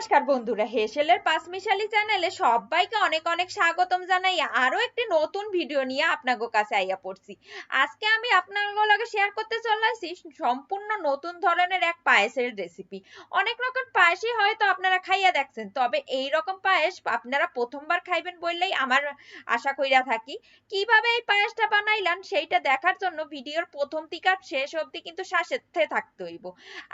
নমস্কার বন্ধুরা, হেসেলের পাঁচমিশালি চ্যানেলে সবাইকে অনেক অনেক স্বাগতম জানাই। আরও একটি নতুন ভিডিও নিয়ে আপনাদের কাছে আইয়া পড়ছি। আজকে আমি আপনাদের শেয়ার করতে চলে আসছি সম্পূর্ণ নতুন ধরনের এক পায়েসের রেসিপি অনেক রকম পায়েসই হয়তো আপনারা খাইয়া দেখছেন, তবে এই রকম পায়েস আপনারা প্রথমবার খাইবেন বললেই আমার আশা কইরা থাকি। কীভাবে এই পায়েসটা বানাইলাম সেইটা দেখার জন্য ভিডিওর প্রথম থেকে শেষ অবধি কিন্তু সাথে থাকতে হইব।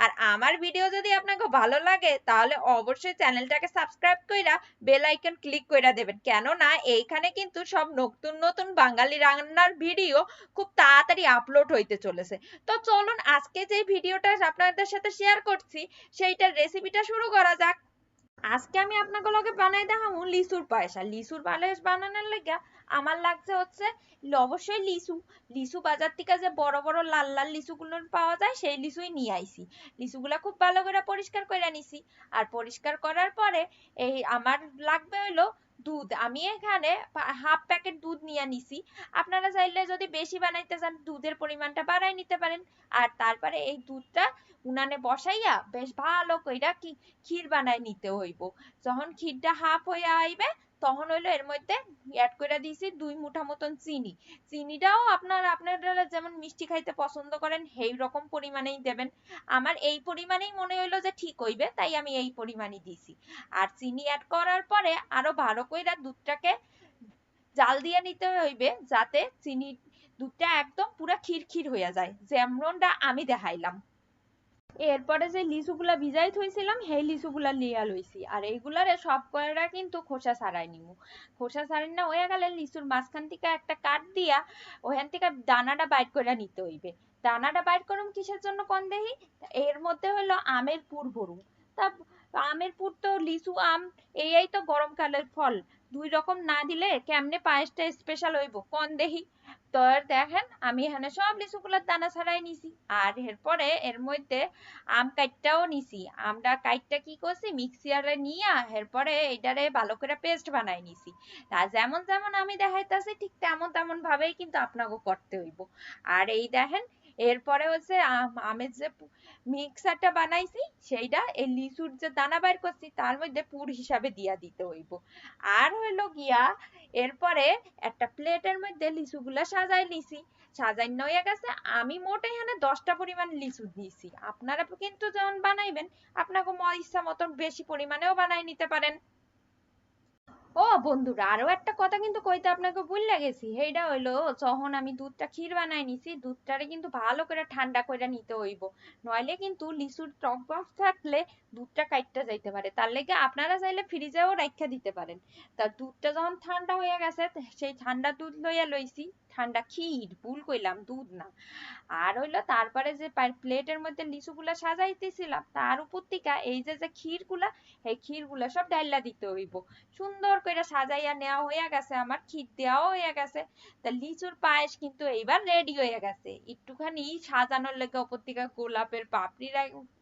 আর আমার ভিডিও যদি আপনাকে ভালো লাগে তাহলে অবশ্যই চ্যানেলটাকে সাবস্ক্রাইব কইরা বেল আইকন ক্লিক কইরা দেবেন। কেননা এইখানে কিন্তু সব নতুন নতুন বাঙালি রান্নার ভিডিও খুব তাড়াতাড়ি আপলোড হইতে চলেছে। তো চলুন আজকে যে ভিডিওটা আপনাদের সাথে শেয়ার করছি, সেইটার রেসিপিটা শুরু করা যাক। আজকে আমি আপনাকে লগে বানাই দেখাবো লিচুর পায়েস। আর লিচুর পায়েস বানানোর লাগা আমার লাগছে হচ্ছে অবশ্যই লিচু। লিচু বাজার থেকে যে বড় বড় লাল লাল লিচুগুলো পাওয়া যায়, সেই লিচুই নিয়ে আইছি। লিচুগুলা খুব ভালো করে পরিষ্কার করে নিছি। আর পরিষ্কার করার পরে এই আমার লাগবে হলো দুধ। আমি এখানে হাফ প্যাকেট দুধ নিয়ে নিছি। আপনারা চাইলে যদি বেশি বানাইতে চান, দুধের পরিমাণটা বাড়াই নিতে পারেন। আর তারপরে এই দুধটা উনানে বসাইয়া বেশ ভালো কইরা কি, ক্ষীর বানাই নিতে হইব। যখন ক্ষীরটা হাফ হইয়া আইবে তখন হইল এর মধ্যে অ্যাড করে দিয়েছি দুই মুঠা মতন চিনি। চিনিটাও আপনারা আপনারা যেমন মিষ্টি খাইতে পছন্দ করেন, সেই রকম পরিমাণেই দেবেন। আমার এই পরিমাণেই মনে হইল যে ঠিক হইবে, তাই আমি এই পরিমাণই দিছি আর চিনি অ্যাড করার পরে আরও ভালো কইরা দুধটাকে জাল দিয়ে নিতে হইবে, যাতে চিনি দুধটা একদম পুরা ক্ষীর হইয়া যায়। যেমনটা আমি দেখাইলাম। এরপরে যে লিচুগুলা ভিজাই থইছিলাম, সেই লিচুগুলা লিয়া লইছি। আর এইগুলারে সব কয়টা কিন্তু খোসা ছাড়াই নিমু। খোসা ছাড়াই না হয়ে গেলে লিচুর মাঝখান থেকে একটা কাট দিয়া ওখান থেকে দানাটা বাইর করে নিতে হইবে। দানাটা বাইর করুম কিসের জন্য কোন দেহি? এর মধ্যে হলো আমের পুর ভরুম। তা আমের পুর তো লিচু, আম এই তো গরমকালের ফল। দুই রকম না দিলে কেমনে পায়েসটা স্পেশাল হইব? কোন দেহি? তো দেখেন, আমি এখানে সব লিচুগুলোর দানা ছাড়াই নিছি। আর এরপরে এর মধ্যে আম কাইটটাও নিছি। আমটা কাইটটা কি করছি? মিক্সিয়ারে নিয়ে এরপরে এটারে ভালো করে পেস্ট বানাই নিছি। তা যেমন যেমন আমি দেখাইতাছি, ঠিক তেমন তেমন ভাবেই কিন্তু আপনাকে করতে হইব। আর এই দেখেন এরপরে হচ্ছে আমের যে মিক্সারটা বানাইছি, সেইটা এই লিচুর যে দানা বাইর করছি, তার মধ্যে পুর হিসাবে দিয়া দিতে হইব। আর হইল গিয়া, এরপরে একটা প্লেটের মধ্যে লিচুগুলা সাজাই নিছি। সাজাই নইয়া গেছে, আমি মোট এখানে দশটা পরিমাণ লিচু দিয়েছি আপনারা কিন্তু যখন বানাইবেন, আপনাকে ইচ্ছা মতন বেশি পরিমাণেও বানাই নিতে পারেন। ও বন্ধুরা, আরও একটা কথা কিন্তু কইতে আপনাকে ভুলে গেছি সেইটা হইল, যখন আমি দুধটা ক্ষীর বানাই নিছি, দুধটারে কিন্তু ভালো করে ঠান্ডা করে নিতে হইব। নইলে কিন্তু লিচুর টক বক্স থাকলে দুধটা কাইটটা যাইতে পারে। তার লেগে আপনারা চাইলে ফ্রিজেও রাইখা দিতে পারেন। তা দুধটা যখন ঠান্ডা হয়ে গেছে, সেই ঠান্ডা দুধ লইয়া লইছি। ঠান্ডা ক্ষীর, ভুল কইলাম, দুধ না। আর হইল তারপরে যে প্লেটের মধ্যে লিচুগুলা সাজাইতেছিলাম, তার উপর থেকে এই যে যে ক্ষীরগুলা এই ক্ষীরগুলা সব ডাইলা দিতে হইব। সুন্দর করে সাজাইয়া নেওয়া হইয়া গেছে আমার, ক্ষীর দেওয়াও হইয়া গেছে। তা লিচুর পায়েস কিন্তু এইবার রেডি হয়ে গেছে। একটুখানি সাজানোর লেগে উপর থেকে গোলাপের পাপড়ি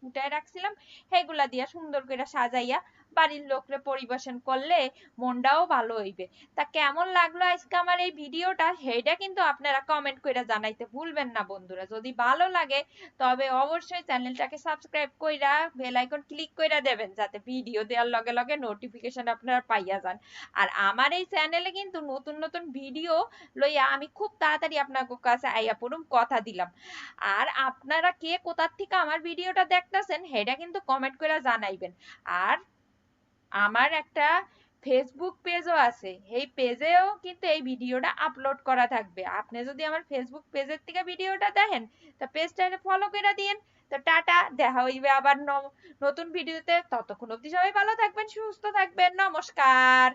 উঠায় রাখছিলাম সেগুলা দিয়া সুন্দর করে সাজাইয়া বাড়ির লোকরে পরিবেশন করলে মনটাও ভালো হইবে। তা কেমন লাগল আজকে আমার এই ভিডিওটা? সেইটা কিন্তু আপনারা কমেন্ট করে জানাইতে ভুলবেন না বন্ধুরা। যদি ভালো লাগে, তবে অবশ্যই চ্যানেলটাকে সাবস্ক্রাইব কইরা বেল আইকন ক্লিক কইরা দেবেন, যাতে ভিডিও দেওয়ার লগে লগে নোটিফিকেশন আপনারা পাইয়া যান। আর আমার এই চ্যানেলে কিন্তু নতুন নতুন ভিডিও লইয়া আমি খুব তাড়াতাড়ি আপনার কাছে আইয়া পড়ুম, কথা দিলাম। আর আপনারা কে কোথার থেকে আমার ভিডিওটা দেখতেছেন সেটা কিন্তু কমেন্ট করে জানাইবেন। আর আমার একটা ফেসবুক পেজও আছে। এই পেজেও কিন্তু এই ভিডিওটা আপলোড করা থাকবে। আপনি যদি আমার ফেসবুক পেজের থেকে ভিডিওটা দেখেন, তা পেজটাকে ফলো করে দিন তো টাটা, দেখা হইবে আবার নতুন ভিডিওতে ততক্ষণ অবধি সবাই ভালো থাকবেন, সুস্থ থাকবেন। নমস্কার।